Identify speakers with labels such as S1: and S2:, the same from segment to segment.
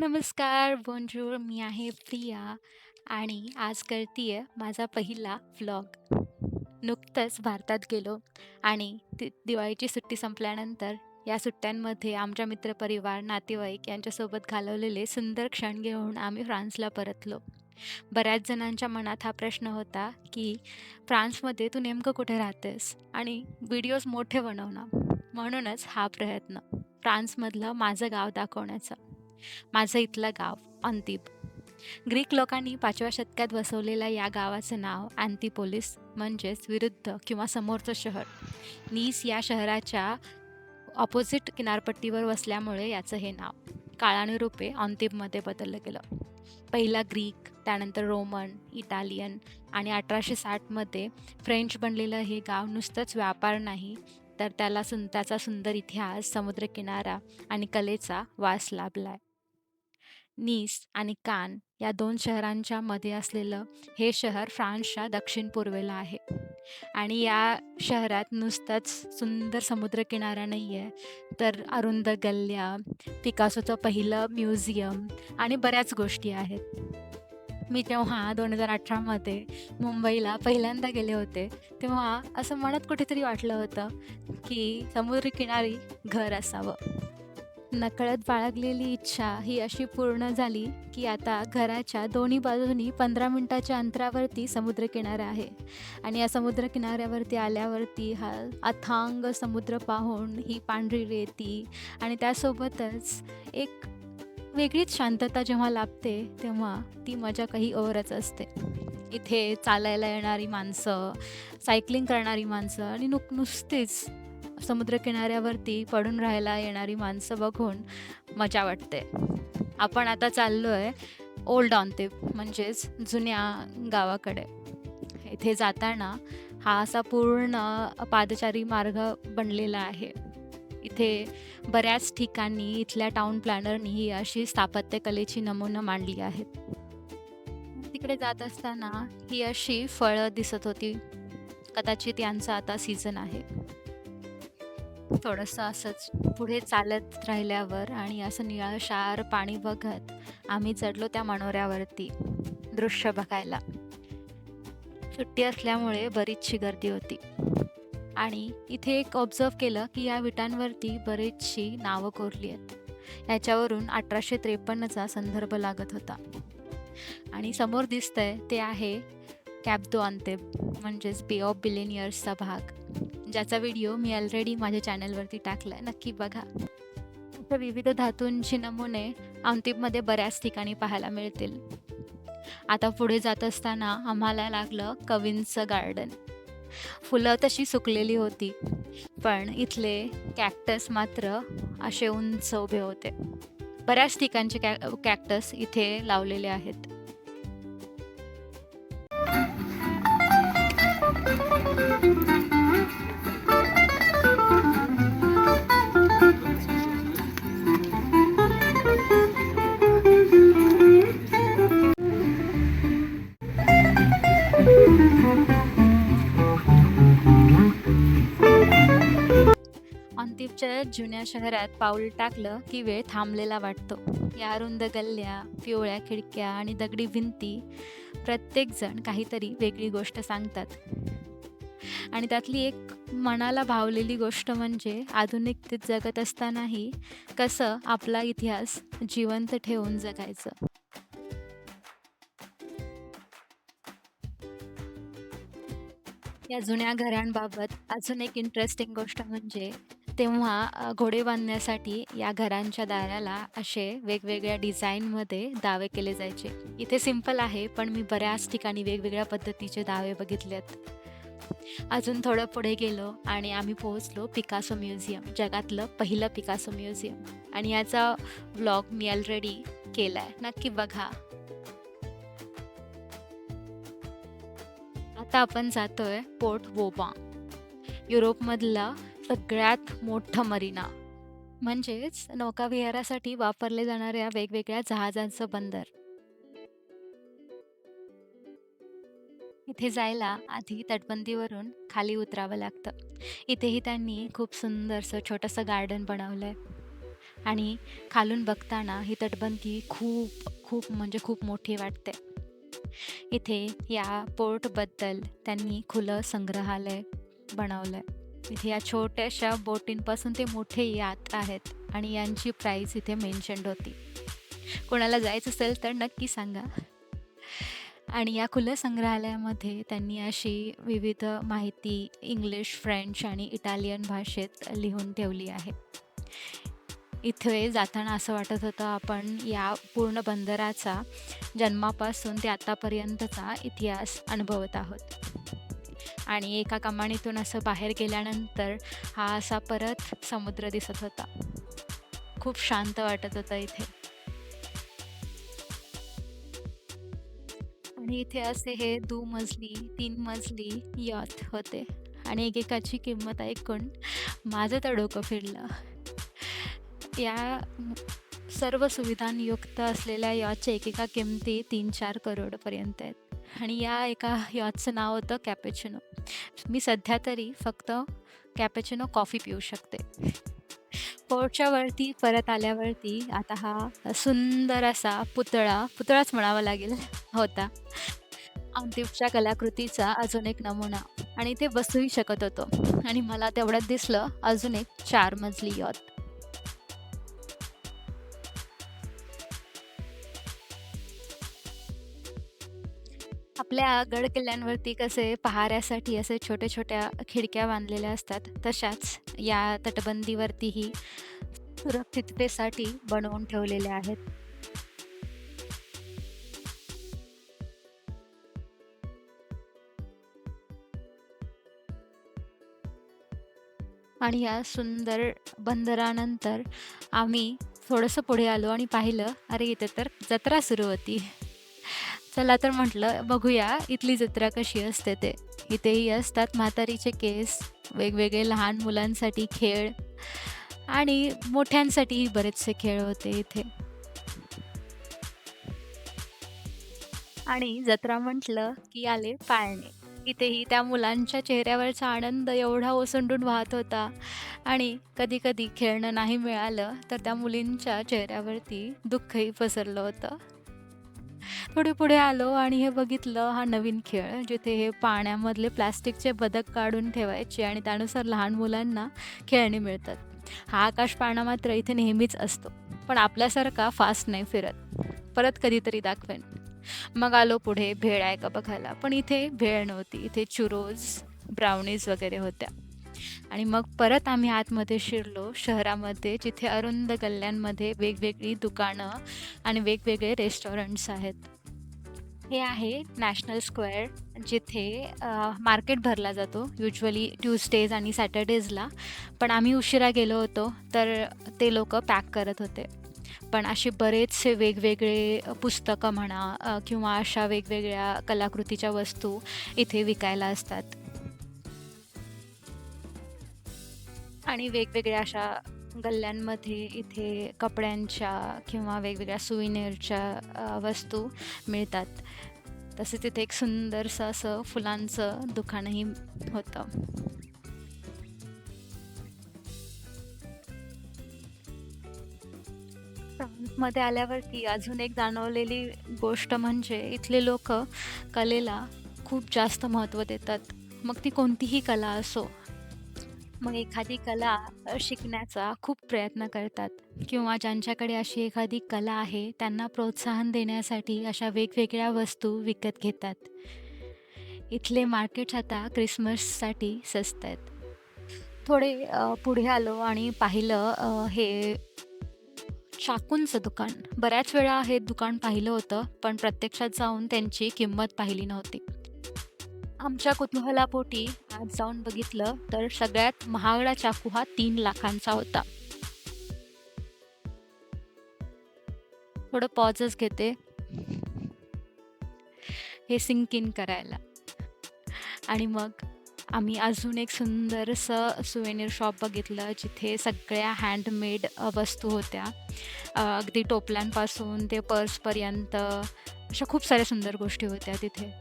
S1: नमस्कार, बोनजूर. मी आहे प्रिया आणि आज करतीये माझा पहिला व्लॉग. नुकतंच भारतात गेलो आणि ती दिवाळीची सुट्टी संपल्यानंतर या सुट्ट्यांमध्ये आमच्या मित्रपरिवार, नातेवाईक यांच्यासोबत घालवलेले सुंदर क्षण घेऊन आम्ही फ्रान्सला परतलो. बऱ्याच जणांच्या मनात हा प्रश्न होता, की फ्रान्समध्ये तू नेमकं कुठे राहतेस? आणि व्हिडिओज मोठे बनवणं. म्हणूनच हा प्रयत्न फ्रान्समधलं माझं गाव दाखवण्याचा. माझं इथलं गाव अंतिप ग्रीक लोकांनी पाचव्या शतकात वसवलेल्या या गावाचं नाव अँतिपोलिस म्हणजेच विरुद्ध किंवा समोरचं शहर. नीस या शहराच्या ऑपोजिट किनारपट्टीवर वसल्यामुळे याचं हे नाव. काळानुरूपे अंतिबमध्ये बदललं गेलं. पहिला ग्रीक, त्यानंतर रोमन, इटालियन आणि अठराशे साठमध्ये फ्रेंच बनलेलं हे गाव नुसतंच व्यापार नाही, तर त्याला सुं त्याचा सुंदर इतिहास, समुद्रकिनारा आणि कलेचा वास लाभलाय. नीस आणि कान या दोन शहरांच्या मध्ये असलेलं हे शहर फ्रान्सच्या दक्षिण-पूर्वेला आहे. आणि या शहरात नुसताच सुंदर समुद्रकिनारा नाही आहे तर अरुंद गल्ल्या, पिकासोचं पहिलं म्युझियम आणि बऱ्याच गोष्टी आहेत. मी जेव्हा 2018 मध्ये मुंबईला पहिल्यांदा गेले होते, तेव्हा असं मनात कुठेतरी वाटलं होतं, की समुद्रकिनारी घर असावं. नकळत बाळगलेली इच्छा ही अशी पूर्ण झाली, की आता घराच्या दोन्ही बाजूनी 15 मिनिटाच्या अंतरावरती समुद्रकिनारा आहे. आणि या समुद्रकिनाऱ्यावरती आल्यावरती हा अथांग समुद्र पाहून, ही पांढरी रेती आणि त्यासोबतच एक वेगळीच शांतता जेव्हा लाभते, तेव्हा ती मजा काही ओवरच असते. इथे चालायला येणारी माणसं, सायकलिंग करणारी माणसं आणि नुक नुसतीच समुद्रकिनाऱ्यावरती पडून राहायला येणारी माणसं बघून मजा वाटते. आपण आता चाललो आहे ओल्ड अंतिब म्हणजेच जुन्या गावाकडे. इथे जाताना हा असा पूर्ण पादचारी मार्ग बनलेला आहे. इथे बऱ्याच ठिकाणी इथल्या टाउन प्लॅनरनी ही अशी स्थापत्यकलेची नमुनं मांडली आहेत. तिकडे जात असताना ही अशी फळं दिसत होती. कदाचित यांचा आता सीझन आहे. थोडंसं असंच पुढे चालत राहिल्यावर आणि असं निळंशार पाणी बघत आम्ही चढलो त्या मनोऱ्यावरती दृश्य बघायला. सुट्टी असल्यामुळे बरीचशी गर्दी होती. आणि इथे एक ऑब्झर्व केलं, की या विटांवरती बरीचशी नावं कोरली आहेत. याच्यावरून अठराशे त्रेपन्नचा संदर्भ लागत होता. आणि समोर दिसतंय ते आहे कॅब दो अंतिब म्हणजेच बे ऑफ बिलेनियर्सचा भाग. ज्याचा व्हिडिओ मी ऑलरेडी माझ्या चॅनलवरती टाकलाय. नक्की बघा. अशा विविध धातूंचे नमुने अंतिममध्ये बऱ्याच ठिकाणी पाहायला मिळतील. आता पुढे जात असताना आम्हाला लागलं कवींचं गार्डन. फुलं तशी सुकलेली होती, पण इथले कॅक्टस मात्र असे उंच उभे होते. बऱ्याच ठिकाणचे कॅ कॅक्टस इथे लावलेले आहेत. अंतिबच्या जुन्या शहरात पाऊल टाकलं, की वेळ थांबलेला वाटतो. या अरुंद गल्ल्या, पिवळ्या खिडक्या आणि दगडी भिंती प्रत्येकजण काहीतरी वेगळी गोष्ट सांगतात. आणि त्यातली एक मनाला भावलेली गोष्ट म्हणजे आधुनिकतेत जगत असतानाही कसं आपला इतिहास जिवंत ठेवून जगायचं. या जुन्या घरांबाबत अजून एक इंटरेस्टिंग गोष्ट म्हणजे तेव्हा घोडे बांधण्यासाठी या घरांच्या दाराला असे वेगवेगळ्या डिझाईनमध्ये दावे केले जायचे. इथे सिंपल आहे, पण मी बऱ्याच ठिकाणी वेगवेगळ्या पद्धतीचे दावे बघितलेत. अजून थोडं पुढे गेलो आणि आम्ही पोहोचलो पिकासो म्युझियम, जगातलं पहिलं पिकासो म्युझियम आणि याचा व्लॉग मी ऑलरेडी केला आहे नक्की बघा. आता आपण जातोय पोर्ट वोबा युरोपमधलं सगळ्यात मोठं मरीना. म्हणजेच नौकाविहारासाठी वापरले जाणाऱ्या वेगवेगळ्या जहाजांचं बंदर. इथे जायला आधी तटबंदीवरून खाली उतरावं लागतं. इथेही त्यांनी खूप सुंदरसं छोटंसं गार्डन बनवलंय. आणि खालून बघताना ही तटबंदी खूप खूप म्हणजे खूप मोठी वाटते इथे या पोर्टबद्दल त्यांनी खुलं संग्रहालय बनवलंय इथे या छोट्याशा बोटींपासून ते मोठे यात आहेत आणि यांची प्राईस इथे मेन्शन्ड होती. कोणाला जायचं असेल तर नक्की सांगा. आणि या खुल्या संग्रहालयामध्ये त्यांनी अशी विविध माहिती इंग्लिश फ्रेंच आणि इटालियन भाषेत लिहून ठेवली आहे. इथे जाताना असं वाटत होतं आपण या पूर्ण बंदराचा जन्मापासून ते आतापर्यंतचा इतिहास अनुभवत आहोत. आणि एका कमानीतून असं बाहेर गेल्यानंतर हा असा परत समुद्र दिसत होता. खूप शांत वाटत होता इथे. आणि इथे असे हे दुमजली तीन मजली यॉथ होते. आणि एकेकाची किंमत ऐकून माझं तर डोकं फिरलं. या सर्व सुविधांयुक्त असलेल्या यॉचच्या एकेका किमती तीन चार करोडपर्यंत आहेत. आणि या एका याचं नाव होतं कॅपेचिनो मी सध्या तरी फक्त कॅपेचिनो कॉफी पिऊ शकते. पोर्टच्या वरती परत आल्यावरती आता हा सुंदर असा पुतळा पुतळाच म्हणावा लागेल होता. अंतिमच्या कलाकृतीचा अजून एक नमुना आणि ते बसूही शकत होतो. आणि मला तेवढ्यात दिसलं अजून एक चार मजली यॉट आपल्या गड किल्ल्यांवरती कसे पहाऱ्यासाठी असे छोट्या छोट्या खिडक्या बांधलेल्या असतात तशाच या तटबंदीवरतीही सुरक्षिततेसाठी बनवून ठेवलेल्या आहेत. आणि या सुंदर बंदरानंतर आम्ही थोडंसं पुढे आलो आणि पाहिलं अरे इथे तर जत्रा सुरू होती. चला तर म्हटलं बघूया इथली जत्रा कशी असते ते. इथेही असतात म्हातारीचे केस वेगवेगळे लहान मुलांसाठी खेळ आणि मोठ्यांसाठीही बरेचसे खेळ होते इथे. आणि जत्रा म्हटलं की आले पाळणे. इथेही त्या मुलांच्या चेहऱ्यावरचा आनंद एवढा ओसंडून वाहत होता आणि कधी कधी खेळणं नाही मिळालं तर त्या मुलींच्या चेहऱ्यावरती दुःखही पसरलं होतं. थोडे पुढे आलो आणि हे बघितलं हा नवीन खेळ जिथे हे पाण्यामधले प्लास्टिकचे बदक काढून ठेवायचे आणि त्यानुसार लहान मुलांना खेळणी मिळतात. हा आकाश पाळणा मात्र इथे नेहमीच असतो पण आपल्यासारखा फास्ट नाही फिरत. परत कधीतरी दाखवेन. मग आलो पुढे भेळ आहे का बघायला पण इथे भेळ नव्हती इथे चुरोज ब्राउनीज वगैरे होत्या. आणि मग परत आम्ही आतमध्ये शिरलो शहरामध्ये जिथे अरुंद गल्ल्यांमध्ये वेगवेगळी दुकानं आणि वेगवेगळे रेस्टॉरंट्स आहेत. हे आहे नॅशनल स्क्वेअर जिथे मार्केट भरला जातो युजली ट्यूजडेज आणि सॅटर्डेजला पण आम्ही उशिरा गेलो होतो तर ते लोक पॅक करत होते. पण असे बरेचसे वेगवेगळे पुस्तकं म्हणा किंवा अशा वेगवेगळ्या कलाकृतीच्या वस्तू इथे विकायला असतात. आणि वेगवेगळ्या अशा गल्ल्यांमध्ये इथे कपड्यांच्या किंवा वेगवेगळ्या सुविनेरच्या वस्तू मिळतात. तसेच तिथे एक सुंदरसं असं फुलांचं दुकानही होतं. मध्ये आल्यावरती अजून एक जाणवलेली गोष्ट म्हणजे इथले लोक कलेला खूप जास्त महत्त्व देतात. मग ती कोणतीही कला असो मग एखादी कला शिकण्याचा खूप प्रयत्न करतात किंवा ज्यांच्याकडे अशी एखादी कला आहे त्यांना प्रोत्साहन देण्यासाठी अशा वेगवेगळ्या वस्तू विकत घेतात. इथले मार्केट्स आता क्रिसमससाठी स्वस्त आहेत थोडे पुढे आलो आणि पाहिलं हे चाकूंचं दुकान. बऱ्याच वेळा हे दुकान पाहिलं होतं पण प्रत्यक्षात जाऊन त्यांची किंमत पाहिली नव्हती. आमच्या कुतूहलापोटी आज जाऊन बघितलं तर सगळ्यात महागडा चाकू हा तीन लाखांचा होता. थोडं पॉजच घेते. हे सिंक इन करायला. आणि मग आम्ही अजून एक सुंदरसं सुवेनियर शॉप बघितलं जिथे सगळ्या हँडमेड वस्तू होत्या. अगदी टोपल्यांपासून ते पर्सपर्यंत अशा खूप साऱ्या सुंदर गोष्टी होत्या तिथे.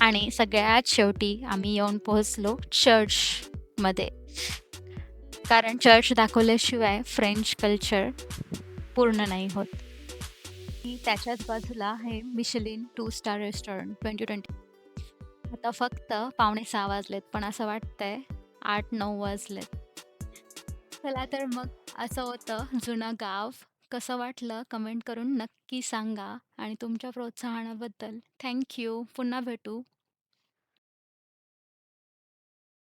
S1: आणि सगळ्यात शेवटी आम्ही येऊन पोहोचलो चर्चमध्ये. कारण चर्च दाखवल्याशिवाय फ्रेंच कल्चर पूर्ण नाही होत. आणि त्याच्याच बाजूला आहे मिशलिन टू स्टार रेस्टॉरंट 2020. आता फक्त पावणे सहा वाजलेत, पण असं वाटतंय 8-9 वाजलेत. चला तर मग असं होतं जुनं गाव. कसं वाटलं कमेंट करून नक्की सांगा आणि तुमच्या प्रोत्साहनाबद्दल थँक यू. पुन्हा भेटू.